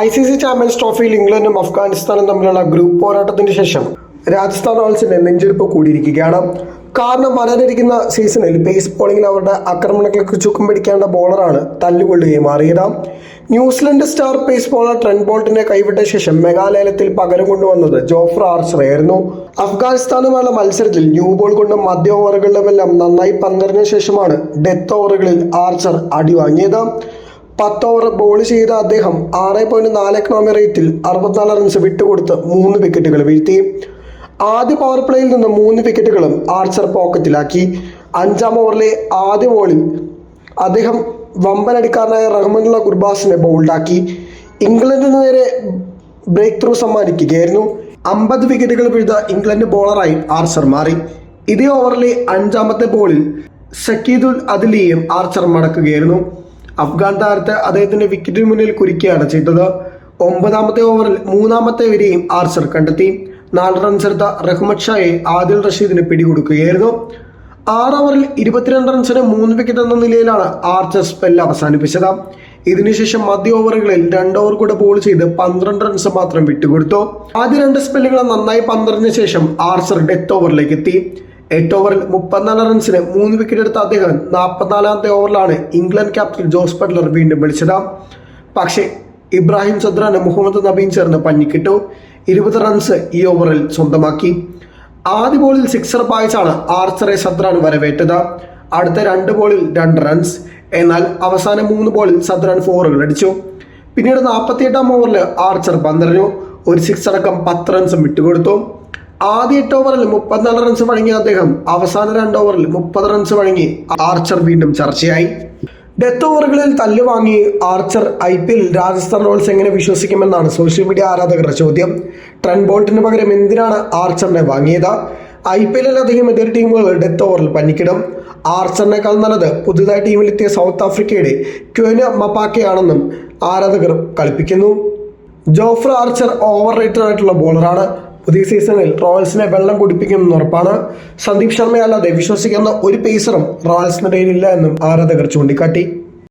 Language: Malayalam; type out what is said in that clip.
ഐ സി സി ചാമ്പ്യൻസ് ട്രോഫിയിൽ ഇംഗ്ലണ്ടും അഫ്ഗാനിസ്ഥാനും തമ്മിലുള്ള ഗ്രൂപ്പ് പോരാട്ടത്തിന് ശേഷം രാജസ്ഥാൻ റോയൽസിന്റെ നെഞ്ചെടുപ്പ് കൂടിയിരിക്കുകയാണ്. കാരണം വരാനിരിക്കുന്ന സീസണിൽ പേസ് ബോളിംഗിൽ അവരുടെ ആക്രമണങ്ങൾക്ക് ചുക്കും പിടിക്കേണ്ട ബോളറാണ് തല്ലുകൊള്ളുകയും മാറിയത്. New Zealand star pace bowler Trent ബോൾട്ടിനെ കൈവിട്ട ശേഷം മേഘാലയത്തിൽ പകരം കൊണ്ടുവന്നത് ജോഫ്ര ആർച്ചറായിരുന്നു അഫ്ഗാനിസ്ഥാനുമായുള്ള മത്സരത്തിൽ ന്യൂ ബോൾ കൊണ്ടും മധ്യ ഓവറുകളിലുമെല്ലാം നന്നായി പന്തറിഞ്ഞ ശേഷമാണ് ഡെത്ത് ഓവറുകളിൽ ആർച്ചർ അടി വാങ്ങിയത് പത്ത് ഓവർ ബോൾ ചെയ്ത അദ്ദേഹം ആറ് പോയിന്റ് നാല് എക്കണോമി റേറ്റിൽ അറുപത്തിനാല് റൺസ് വിട്ടുകൊടുത്ത് മൂന്ന് വിക്കറ്റുകൾ വീഴ്ത്തി. ആദ്യ പവർ പ്ലേയിൽ നിന്ന് മൂന്ന് വിക്കറ്റുകളും ആർച്ചർ പോക്കറ്റിലാക്കി അഞ്ചാം ഓവറിലെ ആദ്യ ബോളിൽ അദ്ദേഹം വമ്പനടിക്കാരനായ റഹ്മുല്ല ഗുർബാസിനെ ബൗൾഡാക്കി ഇംഗ്ലണ്ടിന് നേരെ ബ്രേക്ക് ത്രൂ സമ്മാനിക്കുകയായിരുന്നു. അമ്പത് വിക്കറ്റുകൾ വീഴ്ത്ത ഇംഗ്ലണ്ട് ബോളറായി ആർച്ചർ മാറി. ഇതേ ഓവറിലെ അഞ്ചാമത്തെ ബോളിൽ സക്കീദുൽ അദിലിയും ആർച്ചർ മടക്കുകയായിരുന്നു. അഫ്ഗാൻ താരത്തെ അദ്ദേഹത്തിന്റെ വിക്കറ്റിന് മുന്നിൽ കുരുക്കുകയാണ് ചെയ്തത്. ഒമ്പതാമത്തെ ഓവറിൽ മൂന്നാമത്തെ വരെയും ആർച്ചർ കണ്ടെത്തി. നാല് റൺസ് എടുത്ത റഹ്മത് ഷായെ ആദിൽ റഷീദിന് പിടികൊടുക്കുകയായിരുന്നു. ആറ് ഓവറിൽ ഇരുപത്തിരണ്ട് റൺസിന് മൂന്ന് വിക്കറ്റ് എന്ന നിലയിലാണ് ആർച്ചർ സ്പെല്ല് അവസാനിപ്പിച്ചത്. ഇതിനുശേഷം മധ്യ ഓവറുകളിൽ രണ്ട് ഓവർ കൂടെ ബോൾ ചെയ്ത് പന്ത്രണ്ട് റൺസ് മാത്രം വിട്ടുകൊടുത്തു. ആദ്യ രണ്ട് സ്പെല്ലുകൾ നന്നായി പന്ത്രണ്ടിന് ശേഷം ആർച്ചർ ഡെത്ത് ഓവറിലേക്ക് എത്തി. എട്ട് ഓവറിൽ മുപ്പത്തിനാല് റൺസിന് മൂന്ന് വിക്കറ്റ് എടുത്ത അദ്ദേഹം നാൽപ്പത്തിനാലാമത്തെ ഓവറിലാണ് ഇംഗ്ലണ്ട് ക്യാപ്റ്റൻ ജോസ് ബട്ട്ലർ വീണ്ടും വിളിച്ചത്. പക്ഷേ ഇബ്രാഹിം സദ്രാന് മുഹമ്മദ് നബീൻ ചേർന്ന് പഞ്ഞിക്കിട്ടു. ഇരുപത് റൺസ് ഈ ഓവറിൽ സ്വന്തമാക്കി. ആദ്യ ബോളിൽ സിക്സർ പായിച്ചാണ് ആർച്ചറെ സദ്രാൻ വരവേറ്റത്. അടുത്ത രണ്ട് ബോളിൽ രണ്ട് റൺസ് എന്നാൽ അവസാന മൂന്ന് ബോളിൽ സദ്രാൻ ഫോറുകൾ അടിച്ചു. പിന്നീട് നാൽപ്പത്തിയെട്ടാം ഓവറിൽ ആർച്ചർ പന്തെറിഞ്ഞു. ഒരു സിക്സ് അടക്കം പത്ത് റൺസും വിട്ടുകൊടുത്തു. ആദ്യ എട്ട് ഓവറിൽ മുപ്പത്തിനാല് റൺസ് വഴങ്ങിയ അദ്ദേഹം. അവസാന രണ്ട് ഓവറിൽ മുപ്പത് റൺസ് വഴങ്ങി ആർച്ചർ വീണ്ടും ചർച്ചയായി. ഡെത്ത് ഓവറുകളിൽ തല്ലുവാങ്ങി Archer I P L Rajasthan Royals എങ്ങനെ വിശ്വസിക്കുമെന്നാണ് സോഷ്യൽ മീഡിയ ആരാധകരുടെ ചോദ്യം. ട്രെൻ ബോൾട്ടിന് പകരം എന്തിനാണ് ആർച്ചറിനെ വാങ്ങിയത്? ഐ പി എല്ലിൽ അധികം എതിർ ടീമുകൾ ഡെത്ത് ഓവറിൽ പനിക്കിടും ആർച്ചറിനേക്കാൾ നല്ലത് പുതുതായി ടീമിലെത്തിയ സൗത്ത് ആഫ്രിക്കയുടെ ക്വന മപ്പാക്കയാണെന്നും ആരാധകർ കളിപ്പിക്കുന്നു ജോഫ്ര ആർച്ചർ ഓവർ റേറ്റഡ് ആയിട്ടുള്ള ബോളറാണ് പുതിയ സീസണിൽ റോയൽസിനെ വെള്ളം കുടിപ്പിക്കുമെന്ന് ഉറപ്പാണ്. സന്ദീപ് ശർമ്മയല്ലാതെ വിശ്വസിക്കുന്ന ഒരു പേസറും റോയൽസിനിടയിലില്ല എന്നും ആരാധകർ ചൂണ്ടിക്കാട്ടി.